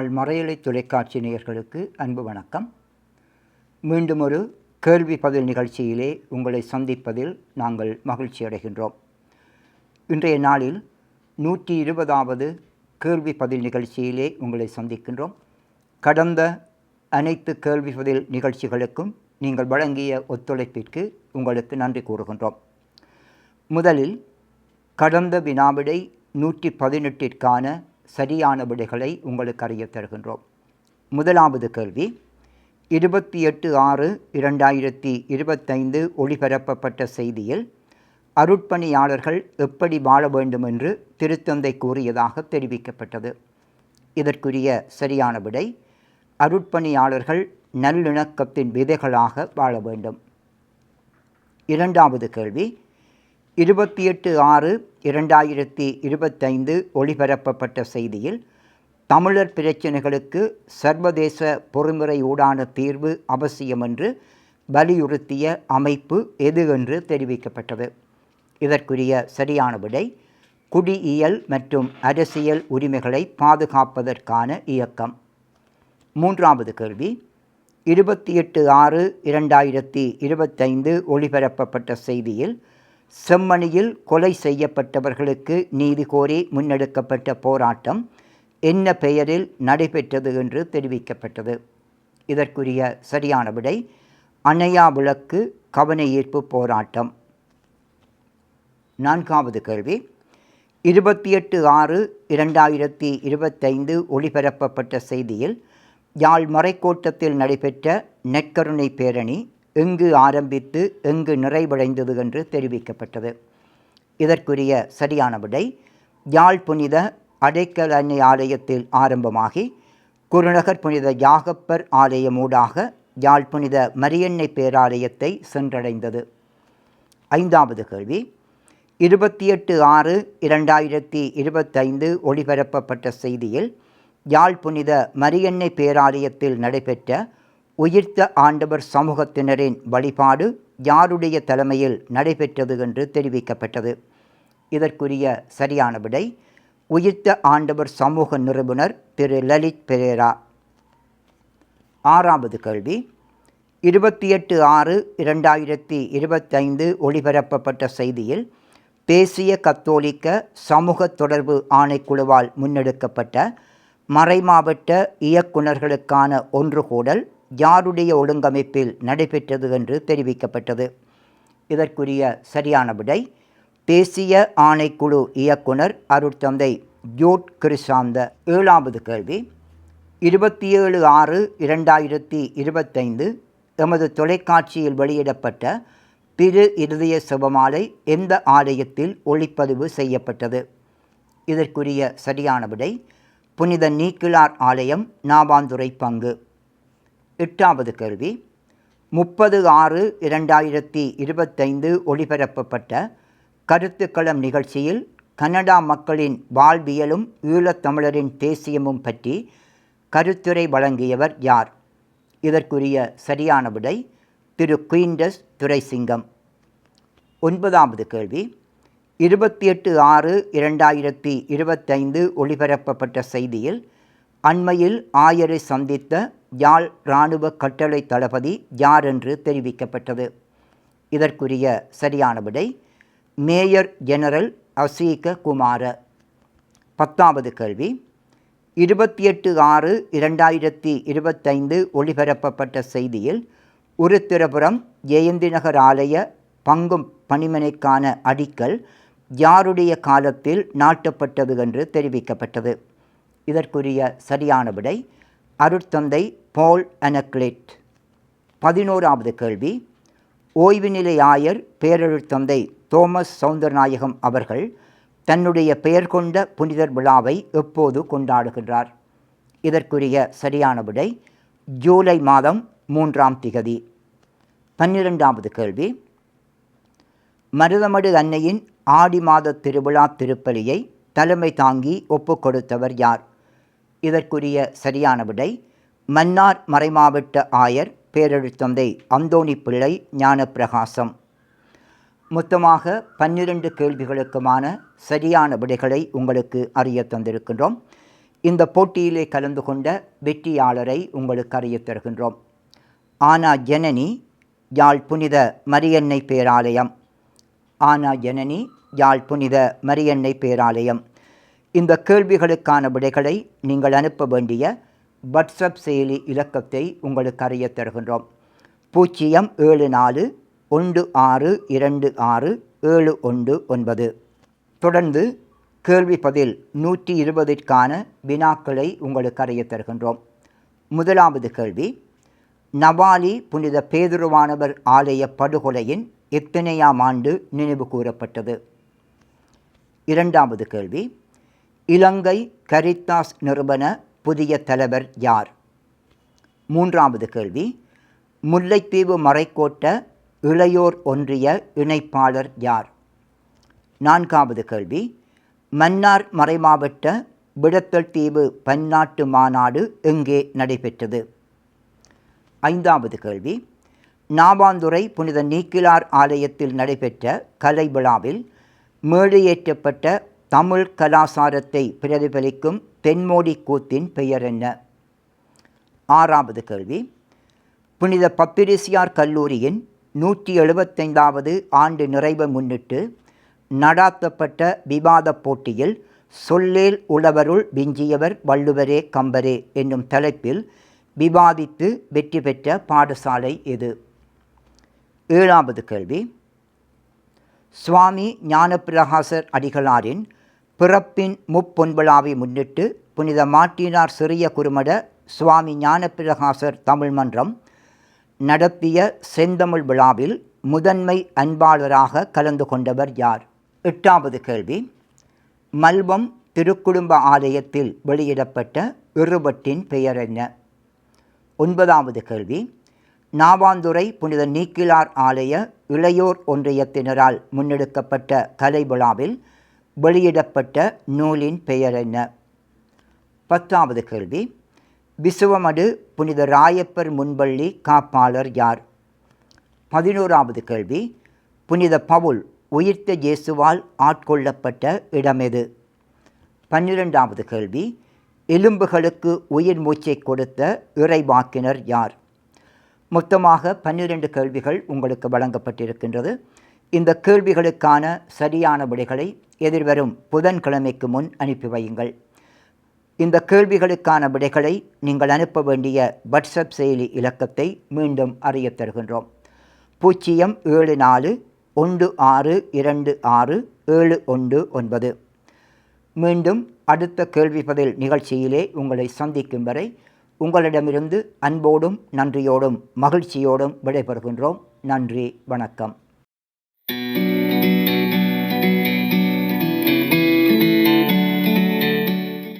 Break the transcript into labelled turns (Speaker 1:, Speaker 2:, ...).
Speaker 1: நாள் மறையலை தொலைக்காட்சி நேயர்களுக்கு அன்பு வணக்கம். மீண்டும் ஒரு கேள்வி பதில் நிகழ்ச்சியிலே உங்களை சந்திப்பதில் நாங்கள் மகிழ்ச்சி அடைகின்றோம். இன்றைய நாளில் நூற்றி இருபதாவது கேள்வி பதில் நிகழ்ச்சியிலே உங்களை சந்திக்கின்றோம். கடந்த அனைத்து கேள்வி பதில் நிகழ்ச்சிகளுக்கும் நீங்கள் வழங்கிய ஒத்துழைப்பிற்கு உங்களுக்கு நன்றி கூறுகின்றோம். முதலில் கடந்த வினாவிடை நூற்றி பதினெட்டிற்கான சரியான விடைகளை உங்களுக்கு அறிய தருகின்றோம். முதலாவது கேள்வி. இருபத்தி எட்டு ஆறு இரண்டாயிரத்தி இருபத்தைந்து ஒளிபரப்பப்பட்ட செய்தியில் அருட்பணியாளர்கள் எப்படி வாழ வேண்டும் என்று திருத்தந்தை கூறியதாக தெரிவிக்கப்பட்டது. இதற்குரிய சரியான விடை அருட்பணியாளர்கள் நல்லிணக்கத்தின் விதைகளாக வாழ வேண்டும். இரண்டாவது கேள்வி. இருபத்தி எட்டு ஆறு இரண்டாயிரத்தி இருபத்தைந்து ஒளிபரப்பப்பட்ட செய்தியில் தமிழர் பிரச்சினைகளுக்கு சர்வதேச பொறுமுறை ஊடான தீர்வு அவசியம் என்று வலியுறுத்திய அமைப்பு எது என்று தெரிவிக்கப்பட்டது. இதற்குரிய சரியான விடை குடியியல் மற்றும் அரசியல் உரிமைகளை பாதுகாப்பதற்கான இயக்கம். மூன்றாவது கேள்வி இருபத்தி எட்டு ஆறு இரண்டாயிரத்தி இருபத்தைந்து ஒளிபரப்பப்பட்ட செய்தியில் செம்மணியில் கொலை செய்யப்பட்டவர்களுக்கு நீதி கோரி முன்னெடுக்கப்பட்ட போராட்டம் என்ன பெயரில் நடைபெற்றது என்று தெரிவிக்கப்பட்டது. இதற்குரிய சரியான விடை அணையா விளக்கு கவன ஈர்ப்பு போராட்டம். நான்காவது கேள்வி. இருபத்தி எட்டு ஆறு இரண்டாயிரத்தி இருபத்தைந்து ஒளிபரப்பப்பட்ட செய்தியில் யாழ் மறைக்கோட்டத்தில் நடைபெற்ற நெற்கருணை பேரணி எங்கு ஆரம்பித்து எங்கு நிறைவடைந்தது என்று தெரிவிக்கப்பட்டது. இதற்குரிய சரியான விடை யாழ் புனித அடைக்கல் அன்னை ஆலயத்தில் ஆரம்பமாகி குருநகர் புனித யாகப்பர் ஆலயமூடாக யாழ் புனித மரியன்னை பேராலயத்தை சென்றடைந்தது. ஐந்தாவது கேள்வி இருபத்தி எட்டு ஆறு இரண்டாயிரத்தி இருபத்தைந்து ஒளிபரப்பப்பட்ட செய்தியில் யாழ் புனித மரியன்னை பேராலயத்தில் நடைபெற்ற உயிர்த்த ஆண்டவர் சமூகத்தினரின் வழிபாடு யாருடைய தலைமையில் நடைபெற்றது என்று தெரிவிக்கப்பட்டது. இதற்குரிய சரியான விடை உயிர்த்த ஆண்டவர் சமூக நிறுவனர் திரு லலித் பெரேரா. ஆறாவது கேள்வி இருபத்தி எட்டு ஆறு இரண்டாயிரத்தி இருபத்தைந்து ஒளிபரப்பப்பட்ட செய்தியில் தேசிய கத்தோலிக்க சமூக தொடர்பு ஆணைக்குழுவால் முன்னெடுக்கப்பட்ட மறைமாவட்ட இயக்குநர்களுக்கான ஒன்றுகூடல் யாருடைய ஒழுங்கமைப்பில் நடைபெற்றது என்று தெரிவிக்கப்பட்டது. இதற்குரிய சரியான விடை தேசிய ஆணைக்குழு இயக்குனர் அருட்தந்தை ஜோட் கிருஷாந்த. ஏழாவது கேள்வி. இருபத்தி ஏழு ஆறு இரண்டாயிரத்தி இருபத்தைந்து எமது தொலைக்காட்சியில் வெளியிடப்பட்ட திரு இருதய சுபமாலை எந்த ஆலயத்தில் ஒளிப்பதிவு செய்யப்பட்டது? இதற்குரிய சரியான விடை புனித நீக்கிலார் ஆலயம் நாபாந்துரை பங்கு. எட்டாவது கேள்வி முப்பது ஆறு இரண்டாயிரத்தி இருபத்தைந்து ஒளிபரப்பப்பட்ட கருத்துக்களம் நிகழ்ச்சியில் கனடா மக்களின் வாழ்வியலும் ஈழத்தமிழரின் தேசியமும் பற்றி கருத்துரை வழங்கியவர் யார்? இதற்குரிய சரியான விடை திரு. குயின்டஸ் துரைசிங்கம். ஒன்பதாவது கேள்வி. இருபத்தி எட்டு ஆறு இரண்டாயிரத்தி இருபத்தைந்து ஒளிபரப்பப்பட்ட செய்தியில் அண்மையில் ஆயரை சந்தித்த யாழ் இராணுவ கட்டளை தளபதி யார் என்று தெரிவிக்கப்பட்டது? இதற்குரிய சரியான விடை மேயர் ஜெனரல் அசீக குமார. பத்தாவது கேள்வி. இருபத்தி எட்டு ஆறு இரண்டாயிரத்தி இருபத்தைந்து ஒளிபரப்பப்பட்ட செய்தியில் உருத்திரபுரம் ஜெயந்திநகர் ஆலய பங்கும் பணிமனைக்கான அடிக்கல் யாருடைய காலத்தில் நாட்டப்பட்டது என்று தெரிவிக்கப்பட்டது. இதற்குரிய சரியான விடை அருட்தந்தை பால் அனக்லேட் பதினோராவது கேள்வி. ஓய்வு நிலை ஆயர் பேரழுத்தந்தை தோமஸ் சவுந்தரநாயகம் அவர்கள் தன்னுடைய பெயர் கொண்ட புனிதர் விழாவை எப்போது கொண்டாடுகின்றார்? இதற்குரிய சரியான விடை ஜூலை மாதம் மூன்றாம் திகதி. பன்னிரெண்டாவது கேள்வி. மருதமடு அன்னையின் ஆடி மாத திருவிழா திருப்பலியை தலைமை தாங்கி ஒப்புக்கொடுத்தவர் யார்? இதற்குரிய சரியான விடை மன்னார் மறைமாவட்ட ஆயர் பேரெழுத்தந்தை அந்தோணி பிள்ளை ஞானப்பிரகாசம். மொத்தமாக பன்னிரண்டு கேள்விகளுக்குமான சரியான விடைகளை உங்களுக்கு அறிய தந்திருக்கின்றோம். இந்த போட்டியிலே கலந்து கொண்ட வெற்றியாளரை உங்களுக்கு அறியத் தருகின்றோம். ஆனா ஜனனி யாழ் புனித மரியன்னை பேராலயம். ஆனா ஜனனி யாழ் புனித மரியன்னை பேராலயம். இந்த கேள்விகளுக்கான விடைகளை நீங்கள் அனுப்ப வேண்டிய வாட்ஸ்அப் செயலி இலக்கத்தை உங்களுக்கு அறியத் தருகின்றோம். பூஜ்ஜியம் ஏழு நாலு ஒன்று ஆறு இரண்டு ஆறு ஏழு ஒன்று ஒன்பது. தொடர்ந்து கேள்வி பதில் நூற்றி இருபதிற்கான வினாக்களை உங்களுக்கு அறியத் தருகின்றோம். முதலாவது கேள்வி நவாலி புனித பேதுருவானவர் ஆலய படுகொலையின் எத்தனையாம் ஆண்டு நினைவு கூறப்பட்டது? இரண்டாவது கேள்வி இலங்கை கரித்தாஸ் நிறுவன புதிய தலைவர் யார்? மூன்றாவது கேள்வி முல்லைத்தீவு மறைக்கோட்ட இளையோர் ஒன்றிய இணைப்பாளர் யார்? நான்காவது கேள்வி மன்னார் மறைமாவட்ட விடத்தல் தீவு பன்னாட்டு மாநாடு எங்கே நடைபெற்றது? ஐந்தாவது கேள்வி நாவாந்துறை புனித நீக்கிலார் ஆலயத்தில் நடைபெற்ற கலை விழாவில் மேடையேற்றப்பட்ட தமிழ் கலாசாரத்தை பிரதிபலிக்கும் தென்மோடி கூத்தின் பெயர் என்ன? ஆறாவது கேள்வி. புனித பப்பிரிசியார் கல்லூரியின் நூற்றி எழுபத்தைந்தாவது ஆண்டு நிறைவை முன்னிட்டு நடாத்தப்பட்ட விவாத போட்டியில் சொல்லேல் உழவருள் விஞ்சியவர் வள்ளுவரே கம்பரே என்னும் தலைப்பில் விவாதித்து வெற்றி பெற்ற பாடசாலை எது? ஏழாவது கேள்வி. சுவாமி ஞானப்பிரகாசர் அடிகளாரின் பிறப்பின் முப்பொன்விழாவை முன்னிட்டு புனித மாட்டினார் சிறிய குருமட சுவாமி ஞானப்பிரகாசர் தமிழ் மன்றம் நடத்திய செந்தமிழ் விழாவில் முதன்மை அன்பாளராக கலந்து கொண்டவர் யார்? எட்டாவது கேள்வி. மல்வம் திருக்குடும்ப ஆலயத்தில் வெளியிடப்பட்ட இருபட்டின் பெயர் என்ன? ஒன்பதாவது கேள்வி. நாவாந்துறை புனித நீக்கிலார் ஆலய இளையோர் ஒன்றியத்தினரால் முன்னெடுக்கப்பட்ட கலை விழாவில் வெளியிடப்பட்ட நூலின் பெயர் என்ன? பத்தாவது கேள்வி. விசுவமடு புனித ராயப்பர் முன்பள்ளி காப்பாளர் யார்? பதினோராவது கேள்வி. புனித பவுல் உயிர்த்த இயேசுவால் ஆட்கொள்ளப்பட்ட இடம் எது? பன்னிரெண்டாவது கேள்வி. எலும்புகளுக்கு உயிர் மூச்சை கொடுத்த இறைவாக்கினர் யார்? மொத்தமாக பன்னிரண்டு கேள்விகள் உங்களுக்கு வழங்கப்பட்டிருக்கின்றது. இந்த கேள்விகளுக்கான சரியான விடைகளை எதிர்வரும் புதன்கிழமைக்கு முன் அனுப்பி வையுங்கள். இந்த கேள்விகளுக்கான விடைகளை நீங்கள் அனுப்ப வேண்டிய வாட்ஸ்அப் செயலி இலக்கத்தை மீண்டும் அறியத் தருகின்றோம். பூஜ்ஜியம் ஏழு நாலு ஒன்று ஆறு இரண்டு ஆறு ஏழு ஒன்று ஒன்பது. மீண்டும் அடுத்த கேள்வி பதில் நிகழ்ச்சியிலே உங்களை சந்திக்கும் வரை உங்களிடமிருந்து அன்போடும் நன்றியோடும் மகிழ்ச்சியோடும் விடைபெறுகின்றோம். நன்றி வணக்கம்.